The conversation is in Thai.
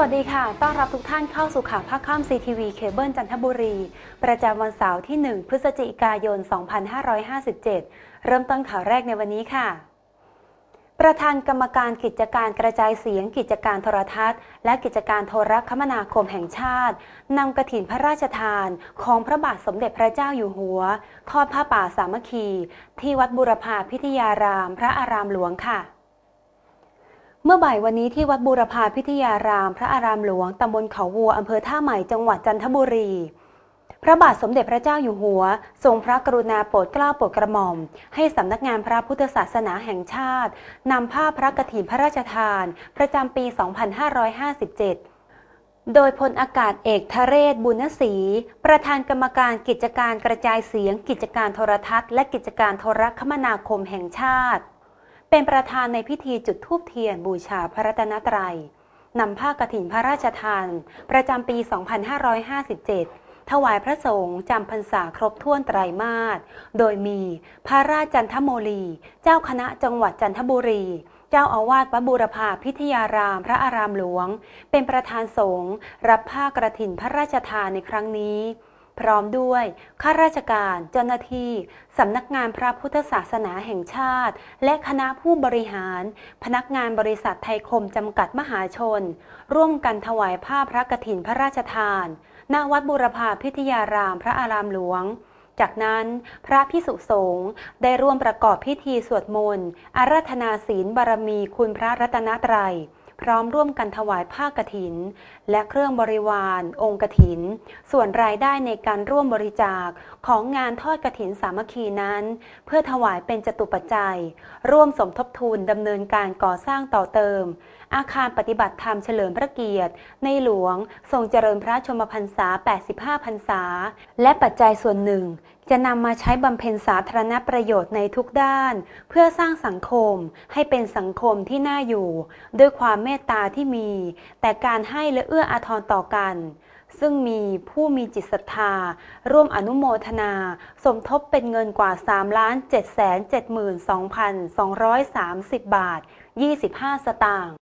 วัสดีค่ะ ต้อนรับทุกท่านเข้าสู่ข่าวภาคค่ำซีทีวีเคเบิลจันทบุรี ประจำวันเสาร์ที่ 1 พฤศจิกายน 2557 เริ่มต้นข่าวแรกในวันนี้ค่ะ ประธานกรรมการกิจการกระจายเสียง กิจการโทรทัศน์ และกิจการโทรคมนาคมแห่งชาตินำกระถินพระราชทานของพระบาทสมเด็จพระเจ้าอยู่หัว ทอดผ้าป่าสามัคคี ที่วัดบุรพาพิทยาราม พระอารามหลวงค่ะ เมื่อบ่ายวันนี้ที่วัดบูรพาพิทยาราม พระอารามหลวงตำบลเขาวัวอำเภอท่าใหม่จังหวัดจันทบุรี พระบาทสมเด็จพระเจ้าอยู่หัว ทรงพระกรุณาโปรดเกล้าโปรดกระหม่อม ให้สำนักงานพระพุทธศาสนาแห่งชาตินำผ้าพระกฐินพระราชทาน ประจำปี 2557โดยพลอากาศเอกทะเรศบุญศรี ประธานกรรมการกิจการกระจายเสียง กิจการโทรทัศน์ และกิจการโทรคมนาคมแห่งชาติ เป็นประธานในพิธีจุดธูปเทียนบูชาพระรัตนตรัยนำผ้ากฐินพระราชทาน ประจำปี 2557 ถวายพระสงฆ์จำพรรษาครบถ้วนไตรมาส โดยมีพระราชจันทโมลี เจ้าคณะจังหวัดจันทบุรี เจ้าอาวาสวัดบูรพาพิทยารามพระอารามหลวง เป็นประธานสงฆ์รับผ้ากระถินพระราชทานในครั้งนี้ พร้อมด้วยข้าราชการเจ้าหน้าที่สำนักงานพระพุทธศาสนาแห่งชาติ และคณะผู้บริหาร พนักงานบริษัทไทยคมจำกัดมหาชน ร่วมกันถวายผ้าพระกฐินพระราชทานณวัดบุรพาพิทยารามพระอารามหลวง จากนั้นพระพิสุสงฆ์ได้ร่วมประกอบพิธีสวดมนต์อาราธนาศีลบารมีคุณพระรัตนตรัย พร้อมร่วมกันถวายผ้ากฐิน และเครื่องบริวาร องค์กฐิน ส่วนรายได้ในการร่วมบริจาคของงานทอดกฐินสามัคคีนั้น เพื่อถวายเป็นจตุปัจจัย ร่วมสมทบทุนดำเนินการก่อสร้างต่อเติม อาคารปฏิบัติธรรมเฉลิมพระเกียรติ ในหลวงทรงเจริญพระชมพรรษา 85 พรรษา และปัจจัยส่วนหนึ่ง จะนำมาใช้บำเพ็ญสาธารณประโยชน์ในทุกด้าน เพื่อสร้างสังคมให้เป็นสังคมที่น่าอยู่ ด้วยความเมตตาที่มี แต่การให้และเอื้ออาทรต่อกัน ซึ่งมีผู้มีจิตศรัทธา ร่วมอนุโมทนา สมทบเป็นเงินกว่า 3 7 7 2 2 3 0 บาท 25 สตางค์